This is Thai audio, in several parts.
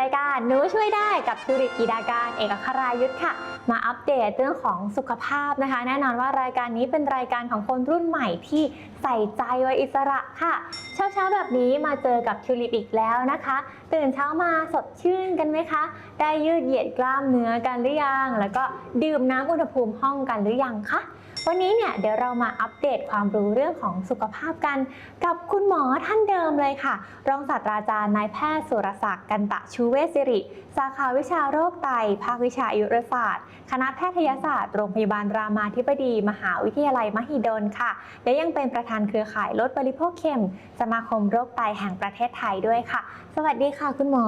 รายการหนูช่วยได้กับธุริกีดาการเอกอัครายุทธค่ะ มาอัปเดตเรื่องของสุขภาพนะคะ แน่นอนว่ารายการนี้เป็นรายการของคนรุ่นใหม่ที่ใส่ใจไวัยอิสระค่ะเช้าเช้าๆแบบนี้มาเจอกับทิวลิปอีกแล้วนะคะ ตื่นเช้ามาสดชื่นกันไหมคะ ได้ยืดเหยียดกล้ามเนื้อกันหรือยัง แล้วก็ดื่มน้ำอุณหภูมิห้องกันหรือยังคะ วันนี้เนี่ยเดี๋ยวเรามาอัปเดตความรู้เรื่องของสุขภาพกัน กับคุณหมอท่านเดิมเลยค่ะ รองศาสตราจารย์นายแพทย์สุรศักดิ์กันตะชูเวชสิริ สาขาวิชาโรคไต ภาควิชาอายุรศาสตร์ คณะแพทยศาสตร์ โรงพยาบาลรามาธิบดี มหาวิทยาลัยมหิดลค่ะ และยังเป็นประธานเครือข่ายลดบริโภคเค็ม สมาคมโรคไตแห่งประเทศไทยด้วยค่ะ สวัสดีค่ะ คุณหมอ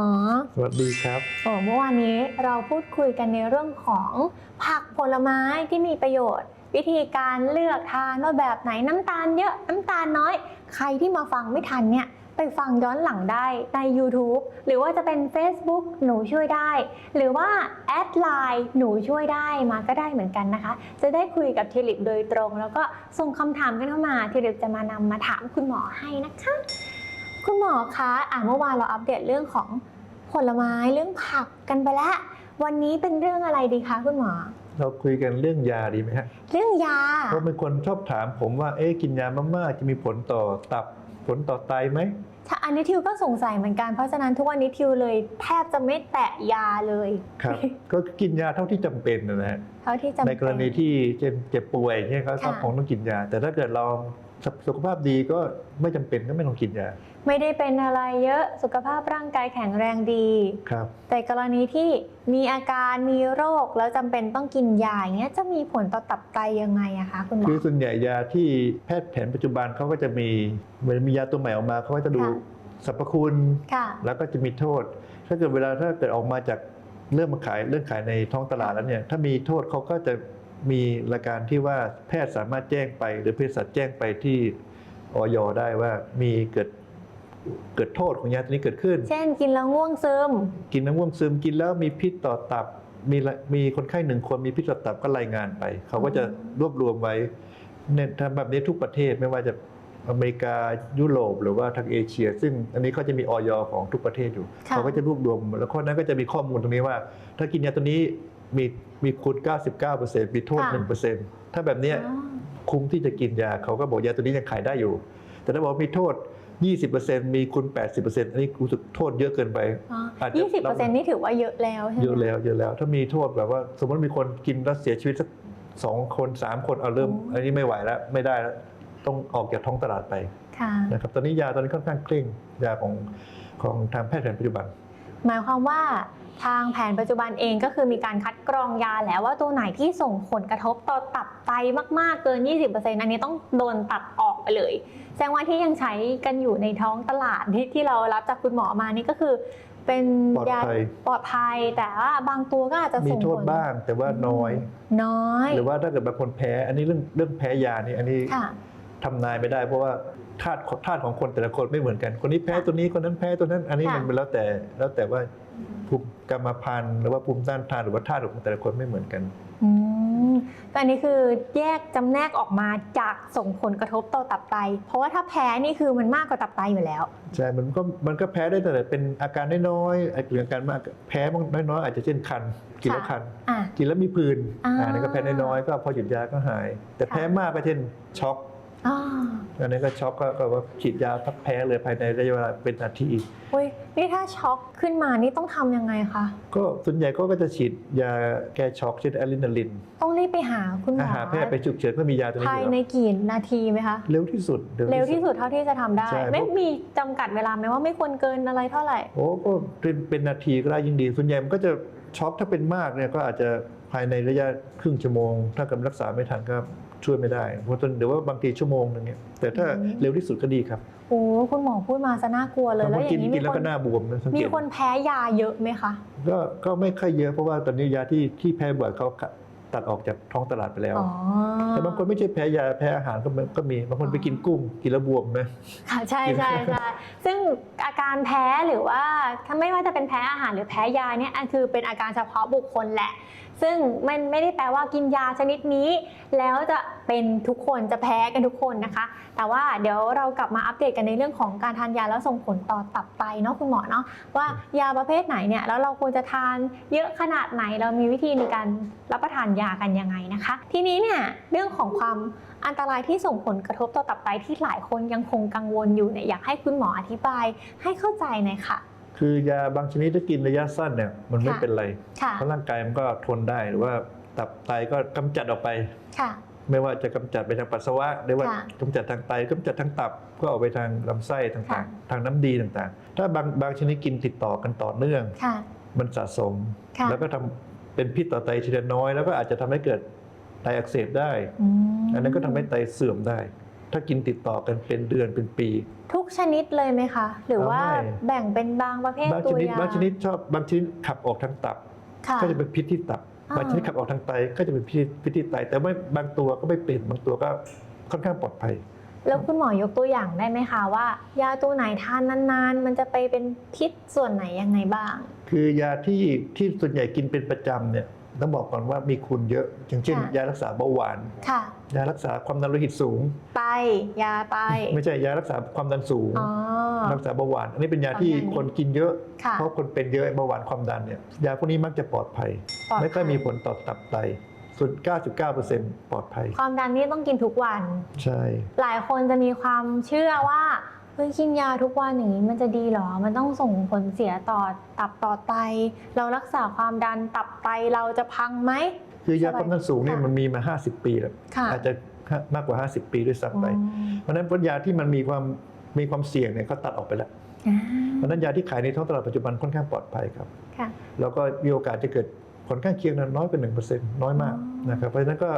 สวัสดีครับโอ้เมื่อวานนี้เราพูดคุยกันในเรื่องของผักผลไม้ที่มีประโยชน์ วิธีการเลือกทานว่าแบบไหนน้ำตาลเยอะน้ำตาลน้อย ใครที่มาฟังไม่ทันเนี่ยไปฟังย้อนหลังได้ใน YouTube หรือว่าจะเป็น Facebook หนูช่วยได้ หรือว่าแอดไลน์หนูช่วยได้มาก็ได้เหมือนกันนะคะ จะได้คุยกับทิลิปโดยตรง แล้วก็ส่งคำถามกันเข้ามาทิลิปจะมานำมาถามคุณหมอให้นะคะ คุณหมอคะอ่าเมื่อวานเราอัปเดตเรื่องของผลไม้เรื่องผักกันไปแล้ว วันนี้เป็นเรื่องอะไรดีคะคุณหมอ เราคุยกันเรื่องยาดีไหมฮะ เรื่องยา เพราะเป็นคนชอบถามผมว่า เอ๊ะกินยามากๆจะมีผลต่อตับผลต่อไตไหมถ้าอันนี้ทิวก็สงสัยเหมือนกัน เพราะฉะนั้นทุกวันนี้ทิวเลยแทบจะไม่แตะยาเลย ครับ ก็กินยาเท่าที่จำเป็นนะฮะ เท่าที่จำในเป็นกรณีที่เจ็บเจ็บป่วยเนี่ยก็ก็ค่ะคงต้องกินยา แต่ถ้าเกิดเราสุขภาพดีก็ไม่จำเป็นก็ไม่ต้องกินยา ไม่ได้เป็นอะไรเยอะสุขภาพร่างกายแข็งแรงดี ครับ แต่กรณีที่มีอาการมีโรคแล้วจำเป็นต้องกินยาอย่างเงี้ยจะมีผลต่อตับไตยังไงอะคะคุณหมอ คือส่วนใหญ่ยาที่แพทย์แผนปัจจุบันเขาก็จะมีเหมือนมียาตัวใหม่ออกมาเขาก็จะดูค่ะ สรรพคุณ ค่ะ แล้วก็จะมีโทษ ถ้าเกิดเวลาถ้าเกิดออกมาจากเริ่มมาขายเรื่องขายในท้องตลาดแล้วเนี่ยถ้ามีโทษเขาก็จะมีรายการที่ว่าแพทย์สามารถแจ้งไป หรือเภสัชแจ้งไปที่ออยได้ว่ามีเกิด เกิดโทษของยาตัวนี้เกิดขึ้น เช่นกินแล้วง่วงซึม กินน้ำม่วงซึมกินแล้วมีพิษต่อตับมีละมีคนไข้หนึ่งคนมีพิษต่อตับก็รายงานไป เขาก็จะรวบรวมไว้เนี่ยทำแบบนี้ทุกประเทศไม่ว่าจะอเมริกายุโรปหรือว่าทางเอเชีย ซึ่งอันนี้เขาจะมีออยของทุกประเทศอยู่ค่ะเขาก็จะรวบรวม แล้วข้อนั้นก็จะมีข้อมูลตรงนี้ว่า ถ้ากินยาตัวนี้มีมีคุณ99%มีโทษ 1%ถ้าแบบเนี้ยอ๋อคุ้มที่จะกินยาเขาก็บอกยาตัวนี้ยังขายได้อยู่ แต่ถ้าบอกมีโทษ 20%มีคุณ80%อันนี้รู้สึกโทษเยอะเกินไปอ๋ออาจจะยี่สิบเปอร์เซ็นต์นี่ถือว่าเยอะแล้วใช่ไหมเยอะแล้วเยอะแล้ว ถ้ามีโทษแบบว่า สมมติมีคนกินแล้วเสียชีวิตสักสองคนสามคนเอาเริ่ม อันนี้ไม่ไหวแล้วไม่ได้แล้วต้องออกจากท้องตลาดไปค่ะนะครับตอนนี้ยาตอนนี้ค่อนข้างเคร่งยาของของทางแพทย์แผนปัจจุบัน หมายความว่า ทางแผนปัจจุบันเองก็คือมีการคัดกรองยาแล้วว่าตัวไหนที่ส่งผลกระทบต่อตับไตมากๆเกิน 20%อันนี้ต้องโดนตัดออกไปเลย แสดงว่าที่ยังใช้กันอยู่ในท้องตลาดที่ที่เรารับจากคุณหมอมานี่ก็คือเป็นปลอดยาภัยปลอดภัยแต่ว่าบางตัวก็อาจจะมีส่งโทผษลบ้างแต่ว่าน้อย น้อย หรือว่าถ้าเกิดบางคนแพ้ อันนี้เรื่องเรื่องแพ้ยานี่อันนี้ค่ะทำนายไม่ได้เพราะว่าธาตุธาตุของคนแต่ละคนไม่เหมือนกัน คนนี้แพ้ตัวนี้คนนั้นแพ้ตัวนั้น อันนี้ค่ะมันเป็นแล้วแต่แล้วแต่ว่า ภูมิกรรมพันธุ์หรือว่าภูมิต้านทานหรือว่าธาตุของแต่ละคนไม่เหมือนกันอืมแต่อันนี้คือแยกจำแนกออกมาจากส่งผลกระทบต่อตับไต เพราะว่าถ้าแพ้นี่คือมันมากกว่าตับไตอยู่แล้ว ใช่มันก็มันก็แพ้ได้แต่เป็นอาการน้อยๆไอ้หรืออาการมากแพ้บางน้อยๆอาจจะเช่นคันกินแล้วคันอะ กินแล้วมีผื่นอ่าอันนี้ก็แพ้น้อยๆก็พอหยุดยาก็หาย แต่ค่ะแพ้มากก็เช่นช็อก อ๋ออันนี้ก็ช็อกก็ก็ว่าฉีดยาพักแพ้เลยภายในระยะเวลาเป็นนาทีเฮ้ยนี่ถ้าช็อกขึ้นมานี่ต้องทำยังไงคะ ก็ส่วนใหญ่ก็ก็จะฉีดยาแก้ช็อกเช่นอะดรีนาลิน ต้องรีบไปหาคุณหมอหาแพทย์ไปฉุกเฉินเพื่อมียาตัวนี้ภายอยู่ในแล้วกี่นาทีไหมคะ เร็วที่สุด เร็วที่สุดเท่าที่จะทำได้ใช่ไม่มีจำกัดเวลาไหมว่าไม่ควรเกินอะไรเท่าไหร่ โอ้ก็เป็นเป็นนาทีก็ได้ยิ่งดี ส่วนใหญ่มันก็จะช็อกถ้าเป็นมากเนี่ยก็อาจจะภายในระยะครึ่งชั่วโมง ถ้าเกิดรักษาไม่ทันก็ ช่วยไม่ได้เพราะต้นเดี๋ยวว่าบางทีชั่วโมงหนึงเนี่ยแต่ถ้าอืมเร็วที่สุดก็ดีครับโอ้คุณหมอพูดมาซะน่ากลัวเลยบางแล้ควนอย่ากินงนี้กิมีนแล้วคก็นหน้าบวมนะสังมีเกตคนแพ้ยาเยอะไหมคะก็ก็ไม่ค่อยเยอะเพราะว่าตอนนี้ยาที่ที่แพ้บ่อยเขาตัดออกจากท้องตลาดไปแล้วอ๋อแต่บางคนไม่ใช่แพ้ยาแพ้อาหารก็มีก็มี บางคนไปกินกุ้งกินแล้วบวมนะค่ะใช่ใช่ใช่ซึ่งอาการแพ้หรือว่าถ้าไม่ว่าจะเป็นแพ้อาหารหรือแพ้ยาเนี่ยอันคือเป็นอาการเฉพาะบุคคลแหละ ซึ่งมันไม่ได้แปลว่ากินยาชนิดนี้ แล้วจะเป็นทุกคนจะแพ้กันทุกคนนะคะ แต่ว่าเดี๋ยวเรากลับมาอัปเดตกันในเรื่องของการทานยาแล้วส่งผลต่อตับไตเนาะคุณหมอเนาะว่ายาประเภทไหนเนี่ยแล้วเราควรจะทานเยอะขนาดไหนเรามีวิธีในการรับประทานยากันยังไงนะคะ ทีนี้เนี่ยเรื่องของความอันตรายที่ส่งผลกระทบต่อตับไตที่หลายคนยังคงกังวลอยู่เนี่ยอยากให้คุณหมออธิบายให้เข้าใจหน่อยค่ะ คือยาบางชนิดถ้ากินระยะสั้นเนี่ยมันไม่ค่ะเป็นไรค่ะเพราะร่างกายมันก็ทนได้หรือว่าตับไตก็กำจัดออกไปค่ะ ไม่ว่าจะกำจัดไปทางปัสสาวะหรือว่าค่ะกำจัดทางไตกำจัดทางตับก็ออกไปทางลำไส้ต่างค่ะๆทางน้ำดีต่างๆ ถ้าบางบางชนิดกินติดต่อกันต่อเนื่องค่ะมันสะสมค่ะแล้วก็ทำเป็นพิษต่อไตทีละน้อย แล้วก็อาจจะทำให้เกิดไตอักเสบได้อืมอันนั้นก็ทำให้ไตเสื่อมได้ ถ้ากินติดต่อกันเป็นเดือนเป็นปี ทุกชนิดเลยไหมคะ หรือว่าไม่แบ่งเป็นบางประเภทบางตัชวนิดยาบางชนิดชอบบางชนิดขับออกทางตับค่ะก็จะเป็นพิษที่ตับอ่าบางชนิดขับออกทางไตก็จะเป็นพิษพิษที่ไต แต่ไม่บางตัวก็ไม่เป็นบางตัวก็ค่อนข้างปลอดภัย แล้วคุณหมอยกตัวอย่างได้ไหมคะว่า ยาตัวไหนทานนานๆ มันจะไปเป็นพิษส่วนไหนยังไงบ้าง คือยาที่ที่ส่วนใหญ่กินเป็นประจำเนี่ย ต้องบอกก่อนว่ามีคุณเยอะอย่างเช่นค่ะยารักษาเบาหวานค่ะยารักษาความดันโลหิตสูงไตยาไตไม่ใช่ยารักษาความดันสูงอ๋อรักษาเบาหวาน อันนี้เป็นยาที่ความดันคนกินเยอะค่ะเพราะคนเป็นเยอะเบาหวานความดันเนี่ยยาพวกนี้มักจะปลอดภัยปลอดภัยไม่ค่อยมีผลต่อตับไตส่วน99%ปลอดภัย ความดันนี่ต้องกินทุกวัน ใช่ หลายคนจะมีความเชื่อว่า เฮ้ยกินยาทุกวันอย่างนี้มันจะดีเหรอ มันต้องส่งผลเสียต่อตับต่อไต เรารักษาความดันตับไตเราจะพังไหม คือยาความดันสูงเนี่ยค่ะมันมีมา 50 ปีแล้วค่ะอาจจะมากกว่า 50 ปีด้วยซ้ำไป เพราะฉะนั้นยาที่มันมีความมีความเสี่ยงเนี่ยเขาตัดออกไปแล้วอ่าเพราะฉะนั้นยาที่ขายในท้องตลาดปัจจุบันค่อนข้างปลอดภัยครับค่ะแล้วก็มีโอกาสจะเกิดผลข้างเคียงนั้นน้อยกว่า1%น้อยมากอ๋อนะครับเพราะฉะนั้นก็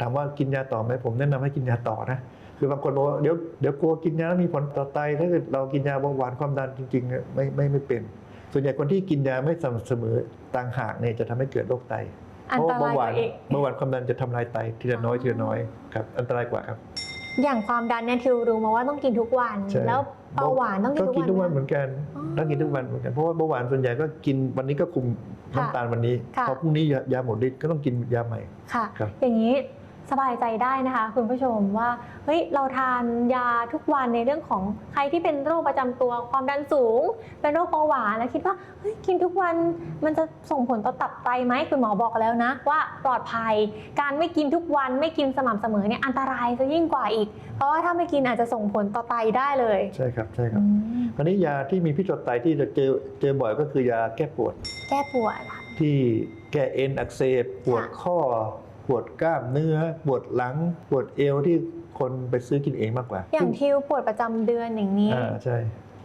ถามว่ากินยาต่อไหมผมแนะนำให้กินยาต่อนะ คือบางคนบอกว่าเดี๋ยวเดี๋ยวกลัวกินยาแล้วมีผลต่อไตถ้าเกิดเรากินยาเบาหวานความดันจริงๆเนี่ยไม่ไม่ไม่เป็น ส่วนใหญ่คนที่กินยาไม่สม่ำเสมอต่างหากเนี่ยจะทำให้เกิดโรคไตอันเพราะตว่าเบารายหวานกว่าอีกเบาหวานความดันจะทำลายไตทีละน้อยทีละน้อยครับอันตรายกว่าครับ อย่างความดันเนี่ยทิวรู้มาว่าต้องกินทุกวันใช่แล้วเบาหวานต้องกินต้องทุกกินวันทุกวันไหเหมมือนกันอ๋อต้องกินทุกวันเหมือนกันเพราะว่าเบาหวานส่วนใหญ่ก็กินวันนี้ก็คุมค่ะน้ำตาลวันนี้ค่ะพอพรุ่งนี้ยายาหมดฤทธิ์ก็ต้องกินยาใหม่ค่ะครับอย่างนี้ สบายใจได้นะคะคุณผู้ชมว่าเฮ้ยเราทานยาทุกวันในเรื่องของใครที่เป็นโรคประจำตัวความดันสูง เป็นโรคเบาหวานแล้วคิดว่าเฮ้ยกินทุกวันมันจะส่งผลต่อตับไตไหมคุณหมอบอกแล้วนะ ว่าปลอดภัย การไม่กินทุกวันไม่กินสม่ำเสมอเนี่ยอันตรายจะยิ่งกว่าอีก เพราะว่าถ้าไม่กินอาจจะส่งผลต่อไตได้เลย ใช่ครับใช่ครับอืมคราวนี้ยาที่มีพิษต่อไตที่จะเจอเจอบ่อยก็คือยาแก้ปวด แก้ปวดค่ะที่แก้เอ็นอักเสบปวดข้อ ปวดกล้ามเนื้อปวดหลังปวดเอวที่คนไปซื้อกินเองมากกว่า อย่างทิวปวดประจำเดือนอย่างนี้อ่าใช่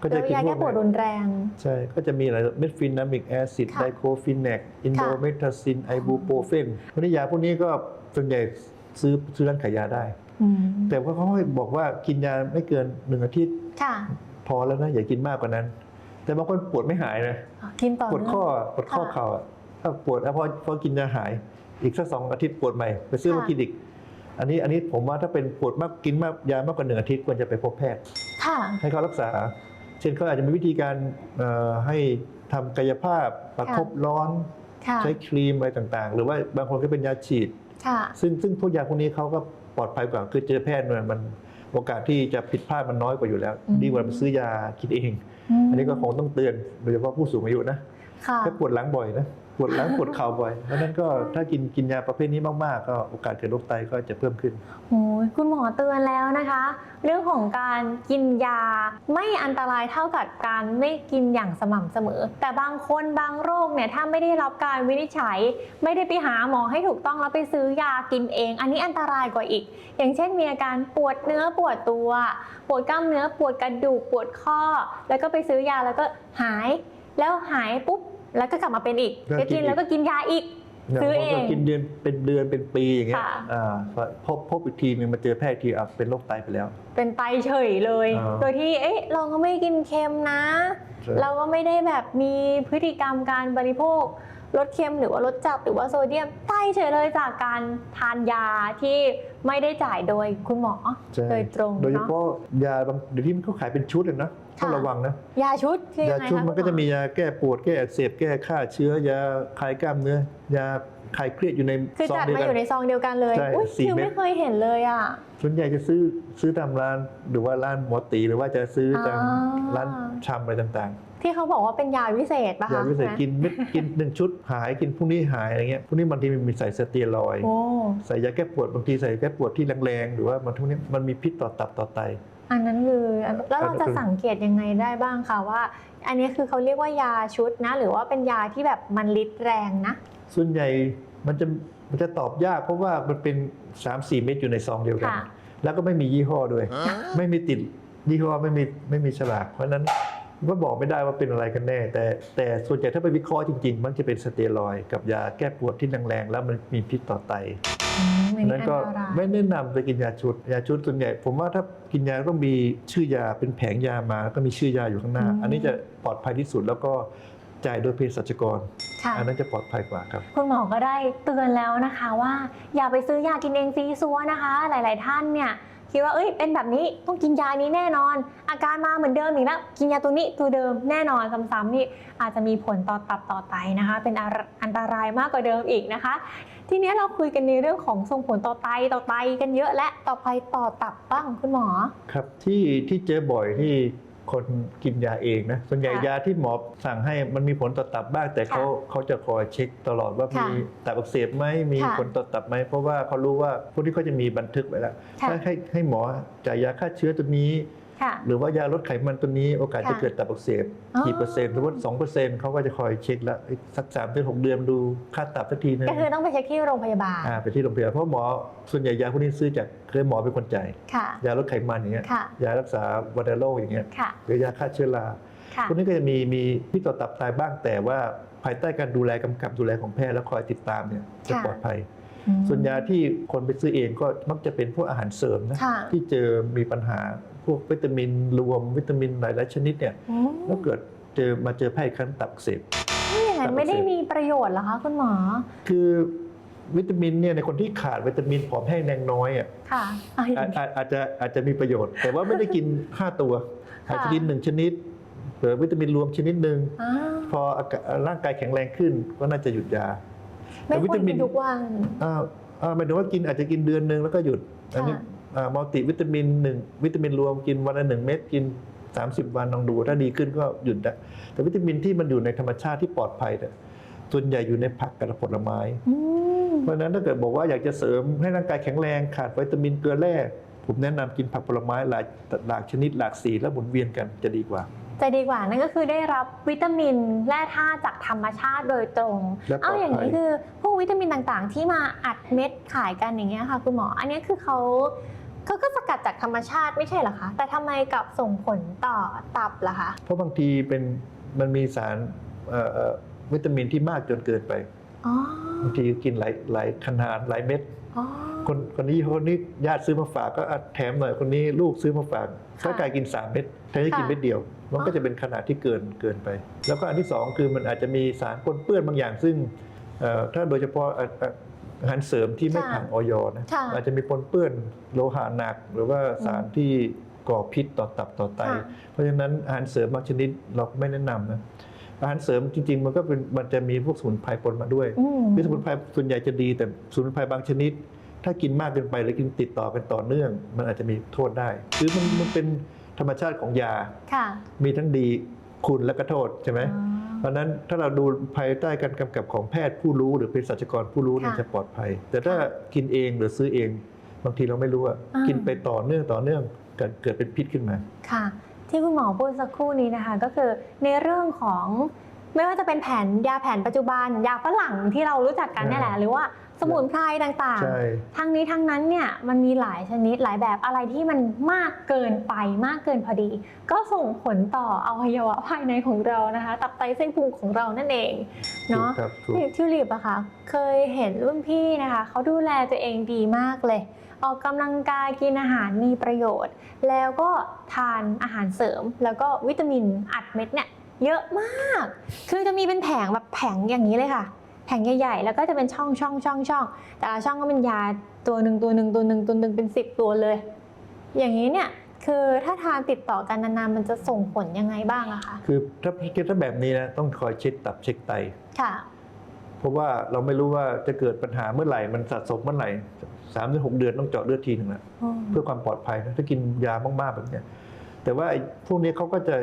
ก็แล้จะวกินยาพวแก้กปวดรุนี้นแรง ใช่ก็จะมีอะไรเมทฟินามิกแอซิดค่ะไดโคฟินแนกอินโดเมทาซินไอบูโปรเฟนพวกนี้ยาพวกนี้ก็ส่วนใหญ่ซื้อซื้อร้านขายยาได้ อืมแต่ว่าเขาให้บอกว่ากินยาไม่เกินหนึ่งอาทิตย์ ค่ะพอแล้วนะอย่ากินมากกว่านั้น แต่บางคนปวดไม่หายนะกินต่อปวดเนื่อง ข้อปวดข้อค่ะ เข่าอะถ้าปวดแล้วพอพอกินยาหาย อีกสักสองอาทิตย์ปวดใหม่ไปซื้อค่ะมากินอีก อันนี้อันนี้ผมว่าถ้าเป็นปวดมากกินมากยามากกว่าหนึ่งอาทิตย์ควรจะไปพบแพทย์ค่ะให้เขารักษา เช่นเขาอาจจะมีวิธีการเอ่อให้ทำกายภาพประคบร้อนค่ะใช้ครีมอะไรต่างๆ หรือว่าบางคนก็เป็นยาฉีดค่ะซึ่งซึ่งพวกยาพวกนี้เขาก็ปลอดภัยกว่าคือเจอแพทย์เนี่ยมันโอกาสที่จะผิดพลาดมันน้อยกว่าอยู่แล้วอืมดีกว่าไปซื้อยากินเองมอันนี้ก็คงต้องเตือนโดยเฉพาะผู้สูงอายุนะค่ะ ถ้าปวดหลังบ่อยนะปวดหลังปวดเข่าบ่อยเพราะฉะนั้นก็ถ้ากินกินยาประเภทนี้มากๆ ก็โอกาสเกิดโรคไตก็จะเพิ่มขึ้นโอ้ยคุณหมอเตือนแล้วนะคะ เรื่องของการกินยาไม่อันตรายเท่ากับการไม่กินอย่างสม่ำเสมอ แต่บางคนบางโรคเนี่ยถ้าไม่ได้รับการวินิจฉัย ไม่ได้ไปหาหมอให้ถูกต้องแล้วไปซื้อยากินเอง อันนี้อันตรายกว่าอีก อย่างเช่นมีอาการปวดเนื้อปวดตัว ปวดกล้ามเนื้อปวดกระดูกปวดข้อ แล้วก็ไปซื้อยาแล้วก็หาย แล้วหายปุ๊บแล้วก็กลับมาเป็นอีกก็ก็กิกินนอีกแล้วก็กินยาอีกซื้อเองบางคนก็กินเดือนเป็นเดือนเป็นปีอย่างเงี้ยค่ะอ่าพบพบอีกทีนึงมาเจอแพทย์อีกทีอะเป็นโรคไตไปแล้ว เป็นไตเฉยเลยอ่าโดยที่เอ๊ะเราก็ไม่กินเค็มนะใช่เราก็ไม่ได้แบบมีพฤติกรรมการบริโภคลดเค็มหรือว่าลดจับหรือว่าโซเดียมไตเฉยเลยจากการทานยาที่ไม่ได้จ่ายโดยคุณหมอใช่โดยตรงโดยเฉเนาะพาะยาบางเดี๋ยวนี้มันเขาขายเป็นชุดเลยนะ ต้องค่ะระวังนะ ยาชุดคือยายังไงชุดคะมันก็คุณหจะมียาแก้ปวดแก้อักเสบแก้ฆ่าเชื้อยาคลายกล้ามเนื้อยาคลายเครียดอยู่ในคือซองจัดเดียวมากัอยู่ในซองเดียวกันเลยใช่อุ้ยสี่คิวเม็ดไม่เคยเห็นเลยอะส่วนใหญ่จะซื้อซื้อตามร้านหรือว่าร้านหมอตีหรือว่าจะซื้อตามอ่าร้านชำอะไรต่างที่เขาบอกว่าเป็นยาวิเศษป่ะๆยาคะวิเศษนะกินเม็ดกินหนึ่งชุดหายกินพรุ่งนี้หายอะไรเงี้ยพวกนี้บางทีมันมีใส่สเตียรอยด์โอ้ใส่ยาแก้ปวดบางทีใส่ยาแก้ปวดที่แรงๆหรือว่ามันทุกนี้มันมีพิษต่อตับต่อไต อันนั้นคืออันแล้วเราอันนั้นจะคือสังเกตยังไงได้บ้างคะว่า อันนี้คือเขาเรียกว่ายาชุดนะ หรือว่าเป็นยาที่แบบมันฤทธิ์แรงนะ ส่วนใหญ่มันจะมันจะตอบยากเพราะว่ามันเป็น 3-4 เม็ดอยู่ในซองเดียวกันค่ะแล้วก็ไม่มียี่ห้อด้วย ไม่มีติดยี่ห้อไม่มีไม่มีฉลากเพราะฉะนั้นก็บอกไม่ได้ว่าเป็นอะไรกันแน่ แต่แต่ส่วนใหญ่ถ้าไปวิเคราะห์จริง ๆ มันจะเป็นสเตียรอยด์กับยาแก้ปวดที่แรงๆแล้วมันมีพิษต่อไต อืมอันนั้นนี้ก็อันตรายไม่แนะนำไปกินยาชุด ยาชุดส่วนใหญ่ ผมว่าถ้ากินยาต้องมีชื่อยาเป็นแผงยามาแล้วก็มีชื่อยาอยู่ข้างหน้า อันนี้จะปลอดภัยที่สุดแล้วก็จ่ายโดยเภสัชกรค่ะอันนั้นจะปลอดภัยกว่าครับ คุณหมอก็ได้เตือนแล้วนะคะว่า อย่าไปซื้อยากินเองซีซัวนะคะ หลาย ๆ ท่านเนี่ยคิดว่าเอ้ยเป็นแบบนี้ต้องกินยานี้แน่นอน อาการมาเหมือนเดิมอีกแล้วกินยาตัวนี้ตัวเดิมแน่นอนซ้ำๆนี่อาจจะมีผลต่อตับต่อไตนะคะ เป็นอันตรายมากกว่าเดิมอีกนะคะ ทีนี้เราคุยกันในเรื่องของส่งผลต่อไตต่อไตกันเยอะและต่อไปต่อตับบ้างคุณหมอ ครับที่ที่เจอบ่อยที่คนกินยาเองนะส่วนใหญ่ค่ะยาที่หมอสั่งให้มันมีผลต่อตับบ้าง แต่เขาเขาจะคอยเช็คตลอดว่าค่ะมีตับอักเสบไหมมีค่ะผลต่อตับไหมเพราะว่าเขารู้ว่าพวกที่เขาจะมีบันทึกไว้แล้วค่ะถ้าให้ให้หมอจ่ายยาฆ่าเชื้อตัวนี้ค่ะ หรือว่ายาลดไขมันตัวนี้โอกาสค่ะจะเกิดตับอักเสบอ๋อกี่เปอร์เซ็นต์สมมติสองเปอร์เซ็นต์เขาก็จะคอยเช็คแล้วอีกสักสามถึงหกเดือนดูค่าตับสักทีนึงก็คือต้องไปเช็คที่โรงพยาบาลอ่าไปที่โรงพยาบาลเพราะหมอส่วนใหญ่ยาพวกนี้ซื้อจากเคยหมอเป็นคนจ่ายค่ะยาลดไขมันอย่างเงี้ยค่ะยารักษาวัณโรคอย่างเงี้ยค่ะหรือยาฆ่าเชื้อราค่ะพวกนี้ก็จะมีมีพิษต่อตับไตบ้างแต่ว่าภายใต้การดูแลกำกับดูแลของแพทย์และคอยติดตามเนี่ยจะค่ะปลอดภัยอืมส่วนยาที่คนไปซื้อเองก็มักจะเป็นพวกอาหารเสริมนะค่ะที่เจอมีปัญหาพ วกวิตามินรวมวิตามินหลายๆชนิดเนี่ยอืมแล้วเกิดเจอมาเจอแพทย์ครั้งตับอักเสบนี่อย่างนั้นไม่ได้มีประโยชน์เหรอคะคุณหมอ คือวิตามินเนี่ยในคนที่ขาดวิตามินผอมแห้งแรงน้อยอะค่ะอะอาจอาจอาจจะอาจจะมีประโยชน์ แต่ว่าไม่ได้กิน5ตัวอาจจะกินหนึ่งชนิดหรือวิตามินรวมชนิดหนึ่งอ่าพออากาศร่างกายแข็งแรงขึ้นก็น่าจะหยุดยาไม่แต่วิควรตามิกินนทุกวันอ่าอ่าหมายถึงว่ากินอาจจะกินเดือนหนึ่งแล้วก็หยุดอันนี้ค่ะ มัลติวิตามินหนึ่งวิตามินรวมกินวันละหนึ่งเม็ดกิน 30 วันลองดู ถ้าดีขึ้นก็หยุดได้แต่วิตามินที่มันอยู่ในธรรมชาติที่ปลอดภัยเนี่ยส่วนใหญ่อยู่ในผักกับผลไม้อืมเพราะฉะนั้นถ้าเกิดบอกว่าอยากจะเสริมให้ร่างกายแข็งแรงขาดวิตามินเกลือแร่ผมแนะนำกินผักผลไม้หลายหลากชนิดหลากสีแล้วหมุนเวียนกันจะดีกว่า จะดีกว่านั่นก็คือได้รับวิตามินแร่ธาตุจากธรรมชาติโดยตรงและปลอดภัยเอาอย่างนี้คือพวกวิตามินต่างๆ ที่มาอัดเม็ดขายกันอย่างเงี้ยค่ะคุณหมอ อันนี้คือเขาเขาก็สกัดจากธรรมชาติไม่ใช่เหรอคะ แต่ทำไมกลับส่งผลต่อตับล่ะคะ เพราะบางทีเป็นมันมีสารเอ่อเอ่อวิตามินที่มากจนเกินไปอ๋อบางทีกินหลายหลายขนาดหลายเม็ดอ๋อคนคนนี้คนนี้ญาติซื้อมาฝากก็อะแถมหน่อยคนนี้ลูกซื้อมาฝากค่ะก็กลายกิน3เม็ดแทนที่กินค่ะเม็ดเดียว มันอ๋ก็อจะเป็นขนาดที่เกินเกินไป แล้วก็อันที่สองคือมันอาจจะมีสารปนเปื้อนบางอย่าง ซึ่งเอ่อถ้าโดยเฉพาะอะอะอาหารเสริมที่ไม่ค่ะผ่านออยนะค่ะอาจจะมีปนเปื้อนโลหะหนัก หรือว่าสารที่ก่อพิษต่อตับต่อไตค่ะเพราะฉะนั้นอาหารเสริมบางชนิดเราไม่แนะนำนะอาหารเสริมจริงๆ มันก็เป็นมันจะมีพวกสมุนไพรปนมาด้วยอืมคือสมุนไพรส่วนใหญ่จะดี แต่สมุนไพรบางชนิด ถ้ากินมากเกินไปหรือกินติดต่อกันต่อเนื่อง มันอาจจะมีโทษได้ คือมันมันเป็น ธรรมชาติของยาค่ะมีทั้งดีคุณและก็โทษใช่ไหมอ๋อเพราะฉะนั้นถ้าเราดูภายใต้การกำกับของแพทย์ผู้รู้หรือเภสัชกรผู้รู้เนี่ยค่ะจะปลอดภัย แต่ถ้ากินเองหรือซื้อเองบางทีเราไม่รู้อะอ่ากิกินไปต่อเนื่องต่อเนื่องเกิดเกิดเป็นพิษขึ้นมา ค่ะ ที่คุณหมอพูดสักครู่นี้นะคะ ก็คือในเรื่องของไม่ว่าจะเป็นแผนยาแผนปัจจุบันยาฝรั่งที่เรารู้จักกันเนี่ยแหละหรือว่า สมุนไพรต่างใช่ ๆ ทั้งนี้ทั้งนั้นเนี่ยมันมีหลายชนิดหลายแบบอะไรที่มันมากเกินไปมากเกินพอดี ก็ส่งผลต่ออวัยวะภายในของเรานะคะ ตับไตเส้นพุงของเรานั่นเองถูกเนาะ ครับถูก ทิวลิปอะค่ะ เคยเห็นรุ่นพี่นะคะ เขาดูแลตัวเองดีมากเลย ออกกำลังกายกินอาหารมีประโยชน์ แล้วก็ทานอาหารเสริม แล้วก็วิตามินอัดเม็ดเนี่ย เยอะมาก คือจะมีเป็นแผงแบบแผงอย่างนี้เลยค่ะ แผงใหญ่ๆ แล้วก็จะเป็นช่องช่องช่องช่องแต่ละช่องก็เป็นยาตัวหนึ่งตัวหนึ่งตัวหนึ่งตัวหนึ่งเป็นสิบตัวเลย อย่างนี้เนี่ยคือถ้าทานติดต่อกันนานๆมันจะส่งผลยังไงบ้างอะคะคือถ้าถ้าแบบนี้นะต้องคอยเช็คตับเช็คไตค่ะ เพราะว่าเราไม่รู้ว่าจะเกิดปัญหาเมื่อไหร่มันสะสมเมื่อไหร่สามถึงหกเดือนต้องเจาะเลือดทีหนึ่งละเพื่อความปลอดภัยนะถ้ากินยามากๆแบบเนี้ยแต่ว่าไอ้พวกนี้เขาก็จะ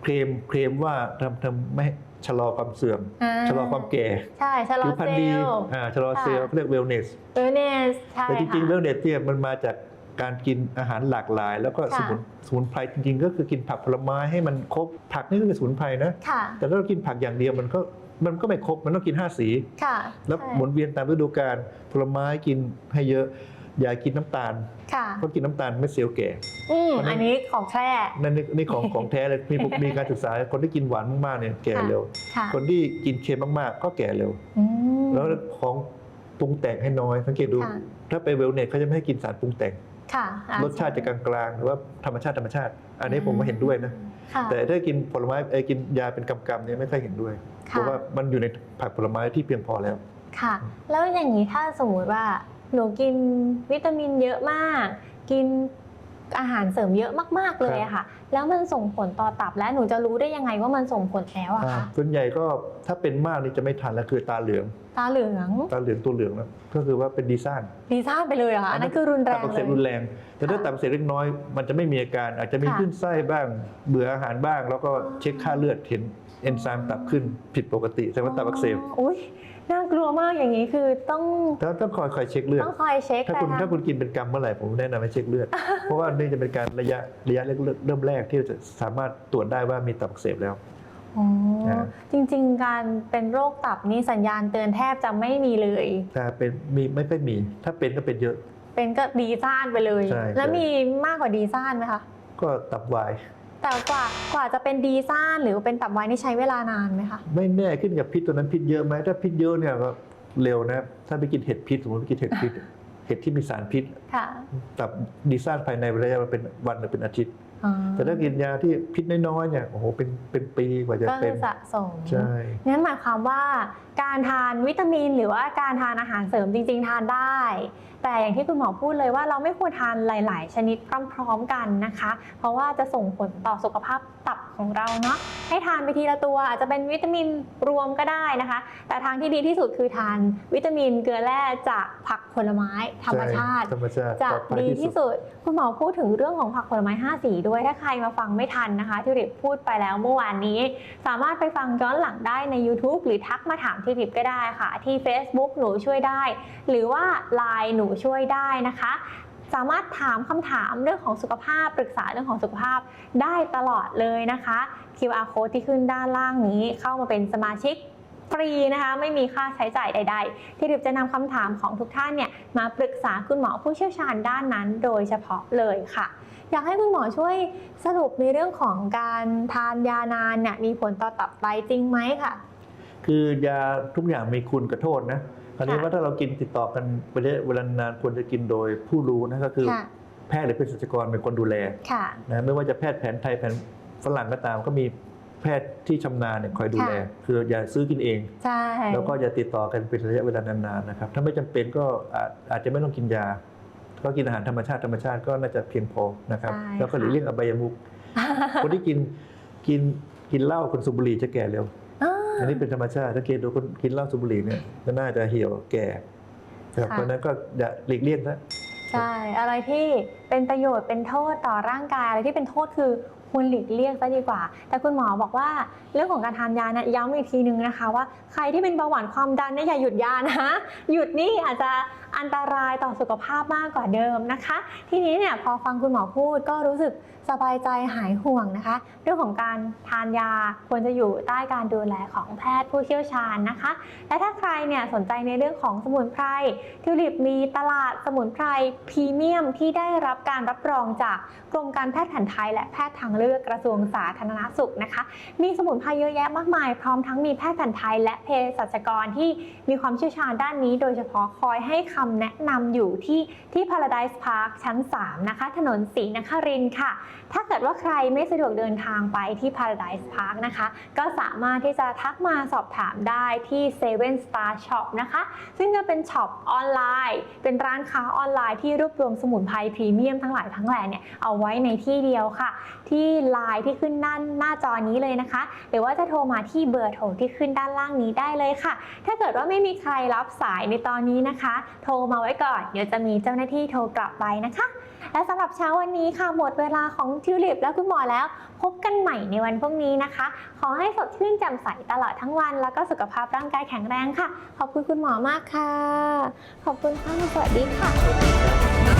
เคลมเคลมว่าทำทำไม่ให้ ชะลอความเสื่อม อ่าชะลอความแก่ใช่ชะลอผิวพรรณเซดีลล์ อ่าชะลอเซลล์ค่ะเขาเรียกเวลเนสเวลเนสใช่แต่จริงๆเวค่ะ ลเนสเนี่ยมันมาจากการกินอาหารหลากหลาย แล้วก็สค่ะ มุนสมุนไพรจริงๆ ก็คือกินผักผลไม้ให้มันครบ ผักนี่ก็คือสมุนไพรนะ ค่ะ แต่ถ้าเรากินผักอย่างเดียวมันก็มันก็ไม่ครบมันต้องกินห้าสี ค่ะแล้วใช่ หมุนเวียนตามฤดูกาลผลไม้กินให้เยอะ อย่ากินน้ำตาลค่ะเพราะกินน้ำตาลไม่เซลล์แก่อืมเพราะฉะนั้นอันนี้ของแท้นั่นนี่นี่ของของแท้เลยมีมีการศึกษาคนที่กินหวานมากๆเนี่ยแก่ค่ะเร็วค่ะคนที่กินเค็มมากๆ ก็แก่เร็วอืมแล้วของปรุงแต่งให้น้อยสังเกตดูค่ะถ้าไปเวลเนสเขาจะไม่ให้กินสารปรุงแต่งค่ะอ่รสชาติจะกลางๆหรือว่าธรรมชาติธรรมชาติ อันนี้ผมไม่เห็นด้วยนะค่ะแต่ถ้ากินผลไม้เอ้ยกินยาเป็นกำๆเนี่ยไม่ค่อยเห็นด้วยค่ะเพราะว่ามันอยู่ในผักผลไม้ที่เพียงพอแล้วค่ะ แล้วอย่างนี้ถ้าสมมุติว่า หนูกินวิตามินเยอะมาก กินอาหารเสริมเยอะมากๆเลยอะค่ะ แล้วมันส่งผลต่อตับและหนูจะรู้ได้ยังไงว่ามันส่งผลแล้วอะคะส่วนใหญ่ก็ถ้าเป็นมากนี่จะไม่ทานแล้วคือตาเหลือง ตาเหลือง ตาเหลืองตัวเหลืองแล้วก็คือว่าเป็นดีซ่านดีซ่านไปเลยเหรอคะอันนั้นคือรุนแรตับงอักเลเสบรุยนแรง แต่ถ้าค่ะตับอักเสบเล็กน้อยมันจะไม่มีอาการอาจจะมีค่ะขึ้นไส้บ้าง เบื่ออาหารบ้าง แล้วก็เช็คค่าเลือดเห็นเอนไซม์ตับขึ้นผิดปกติแสดงว่าตับอักเสบอุ้ย น่ากลัวมากอย่างนี้คือต้องถ้าต้องคอยคอยเช็คเลือดต้องคอยเช็คถ้าแต่คุณทางถ้าคุณกินเป็นกรรมเมื่อไหร่ผมแนะนำให้เช็คเลือด เพราะว่านี่จะเป็นการระยะระยะเริ่มแรกที่จะสามารถตรวจได้ว่ามีตับอักเสบแล้วอ๋อนะจริงๆ การเป็นโรคตับนี่สัญญาณเตือนแทบจะไม่มีเลยแต่เป็นมีไม่ค่อยมี ถ้าเป็นก็เป็นเยอะ เป็นก็ดีซ่านไปเลยใช่แล้วใช่มีมากกว่าดีซ่านไหมคะ ก็ตับวาย แต่กว่ากว่าจะเป็นดีซ่านหรือเป็นตับวายนี่ใช้เวลานานไหมคะ ไม่แน่ขึ้นกับพิษตัวนั้นพิษเยอะไหมถ้าพิษเยอะเนี่ยก็เร็วนะ ถ้าไปกินเห็ดพิษสมมติไปกินเห็ดพิษ เห็ดที่มีสารพิษค่ะตับดีซ่านภายในระยะเวลาเป็นวันหรือเป็นอาทิตย์ อ๋อแต่ถ้ากินยาที่พิษน้อยๆเนี่ยโอ้โหเป็นเป็นปีกว่าจะก็คืเป็อนสะสม ใช่ งั้นหมายความว่า การทานวิตามิน หรือว่าการทานอาหารเสริมจริง ๆ ทานได้ แต่อย่างที่คุณหมอพูดเลยว่าเราไม่ควรทานหลาย ๆ ชนิดพร้อมๆกันนะคะ เพราะว่าจะส่งผลต่อสุขภาพตับของเราเนาะให้ทานไปทีละตัวอาจจะเป็นวิตามินรวมก็ได้นะคะ แต่ทางที่ดีที่สุดคือทานวิตามินเกลือแร่จากผักผลไม้ธรรมชาติใธรรมชาติจะปลอภัยดีที่สุดคุณหมอพูดถึงเรื่องของผักผลไม้ 5 สีด้วยถ้าใครมาฟังไม่ทันนะคะ ที่ริบพูดไปแล้วเมื่อวานนี้ สามารถไปฟังย้อนหลังได้ใน YouTube หรือทักมาถามที่ริบก็ได้ค่ะ ที่ Facebook หนูช่วยได้ หรือว่า Line หนูช่วยได้นะคะ สามารถถามคำถามเรื่องของสุขภาพ ปรึกษาเรื่องของสุขภาพได้ตลอดเลยนะคะ QR code ที่ขึ้นด้านล่างนี้เข้ามาเป็นสมาชิกฟรีนะคะไม่มีค่าใช้จ่ายใด ๆ ที่ริบจะนำคำถามของทุกท่านเนี่ยมาปรึกษาคุณหมอผู้เชี่ยวชาญด้านนั้นโดยเฉพาะเลยค่ะ อยากให้คุณหมอช่วยสรุปในเรื่องของการทานยานานเนี่ยมีผลต่อตับไตจริงไหมค่ะ คือยาทุกอย่างมีคุณกับโทษนะคราวนี้ค่ะว่าถ้าเรากินติดต่อกันไประยะเวลานานควรจะกินโดยผู้รู้นะก็คือ ค่ะ แพทย์หรือเภสัชกรเป็นคนดูแลค่ะ นะไม่ว่าจะแพทย์แผนไทยแผนฝรั่งก็ตาม ก็มีแพทย์ที่ชำนาญเนี่ยคอยดูแล ค่ะ คืออย่าซื้อกินเอง ใช่ แล้วก็อย่าติดต่อกันเป็นระยะเวลานานๆนะครับ ถ้าไม่จำเป็นก็อาจอาจจะไม่ต้องกินยา ก็กินอาหารธรรมชาติธรรมชาติก็น่าจะเพียงพอนะครับ ใช่แล้วก็หลีกเลี่ยงอบายมุขคนที่กินกินกินเหล้าคนสูบบุหรี่จะแก่เร็ว อ่าอันนี้เป็นธรรมชาติถ้าเกณฑ์ดูคนกินเหล้าสูบบุหรี่เนี่ยก็น่าจะเหี่ยวแก่ครับค่ะเพราะฉะนั้นก็อย่าหลีกเลี่ยงนะใช่อะไรที่เป็นประโยชน์เป็นโทษต่อร่างกายอะไรที่เป็นโทษคือควรหลีกเลี่ยงซะดีกว่า แต่คุณหมอบอกว่าเรื่องของการทานยานะย้ำอีกทีนึงนะคะ ว่าใครที่เป็นเบาหวานความดันเนี่ยอย่าหยุดยานะหยุดนี่อาจจะอันตรายต่อสุขภาพมากกว่าเดิมนะคะ ทีนี้เนี่ยพอฟังคุณหมอพูดก็รู้สึกสบายใจหายห่วงนะคะ เรื่องของการทานยาควรจะอยู่ใต้การดูแลของแพทย์ผู้เชี่ยวชาญนะคะ และถ้าใครเนี่ยสนใจในเรื่องของสมุนไพรทิวลิปมีตลาดสมุนไพรพรีเมียมที่ได้รับการรับรองจากกรมการแพทย์แผนไทย และแพทย์ทางเลือกกกระทรวงสาธารณสุขนะคะ มีสมุนไพรเยอะแยะมากมายพร้อมทั้งมีแพทย์แผนไทย และเภสัชกรที่มีความเชี่ยวชาญด้านนี้ โดยเฉพาะคอยให้คำแนะนำอยู่ที่ที่ Paradise Park ชั้น 3 นะคะ ถนนศรีนครินค่ะ ถ้าเกิดว่าใครไม่สะดวกเดินทางไปที่ Paradise Park นะคะ ก็สามารถที่จะทักมาสอบถามได้ที่ Seven Star Shop นะคะ ซึ่งจะเป็นช็อปออนไลน์ เป็นร้านค้าออนไลน์ที่รวบรวมสมุนไพรพรีเมียมทั้งหลายทั้งแหล่เนี่ยเอาไว้ในที่เดียวค่ะ ที่ไลน์ที่ขึ้นด้านหน้าจอนี้เลยนะคะ หรือว่าจะโทรมาที่เบอร์โทรที่ขึ้นด้านล่างนี้ได้เลยค่ะ ถ้าเกิดว่าไม่มีใครรับสายในตอนนี้นะคะโทรมาไว้ก่อน เดี๋ยวจะมีเจ้าหน้าที่โทรกลับไปนะคะ และสำหรับเช้าวันนี้ค่ะหมดเวลาของทิวลิปและคุณหมอแล้ว พบกันใหม่ในวันพรุ่งนี้นะคะ ขอให้สดชื่นแจ่มใสตลอดทั้งวัน แล้วก็สุขภาพร่างกายแข็งแรงค่ะ ขอบคุณคุณหมอมากค่ะ ขอบคุณค่ะสวัสดีค่ะ